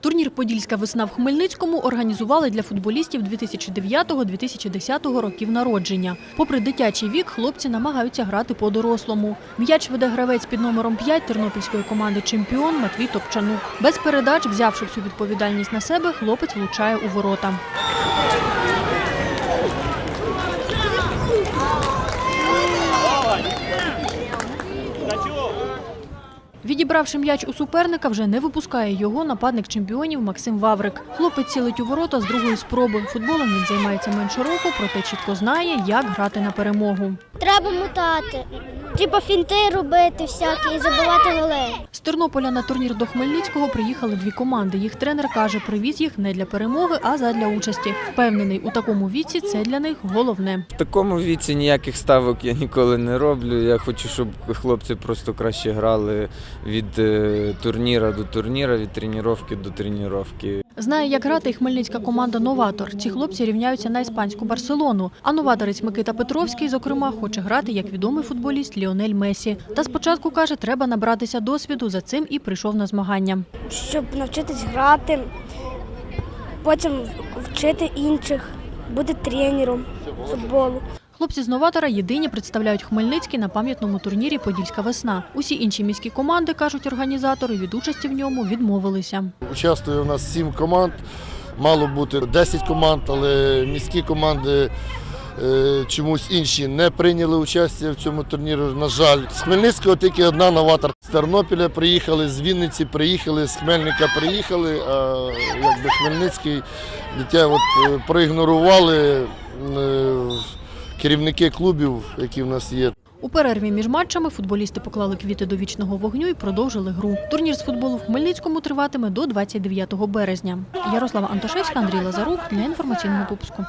Турнір Подільська весна в Хмельницькому організували для футболістів 2009-2010 років народження. Попри дитячий вік, хлопці намагаються грати по-дорослому. М'яч веде гравець під номером 5 тернопільської команди чемпіон Матвій Топчанук. Без передач, взявши всю відповідальність на себе, хлопець влучає у ворота. Відібравши м'яч у суперника, вже не випускає його нападник чемпіонів Максим Ваврик. Хлопець цілить у ворота з другої спроби. Футболом він займається менше року, проте чітко знає, як грати на перемогу. Треба мотати. Треба фінти робити всякі і забивати голи. З Тернополя на турнір до Хмельницького приїхали дві команди. Їх тренер каже, привіз їх не для перемоги, а задля участі. Впевнений, у такому віці це для них головне. В такому віці ніяких ставок я ніколи не роблю. Я хочу, щоб хлопці просто краще грали від е, турніра до турніра, від тренування до тренування. Знає, як грати і хмельницька команда Новатор. Ці хлопці рівняються на іспанську Барселону. А новаторець Микита Петровський, зокрема, хоче грати як відомий футболіст Ліонель Месі. Та спочатку каже, треба набратися досвіду. За цим і прийшов на змагання. Щоб навчитись грати, потім вчити інших, бути тренером футболу. Хлопці з новатора єдині представляють Хмельницький на пам'ятному турнірі Подільська весна. Усі інші міські команди, кажуть організатори, від участі в ньому відмовилися. Участвує у нас сім команд. Мало бути 10 команд, але міські команди е, чомусь інші не прийняли участь в цьому турнірі. На жаль, з Хмельницького тільки одна новатор. З Тернопіля приїхали, з Вінниці приїхали, з Хмельника приїхали. А якби Хмельницький дитя от, е, проігнорували е, керівники клубів, які в нас є. У перерві між матчами футболісти поклали квіти до вічного вогню і продовжили гру. Турнір з футболу в Хмельницькому триватиме до 29 березня. Ярослава Антошевська, Андрій Лазарук для інформаційного випуску.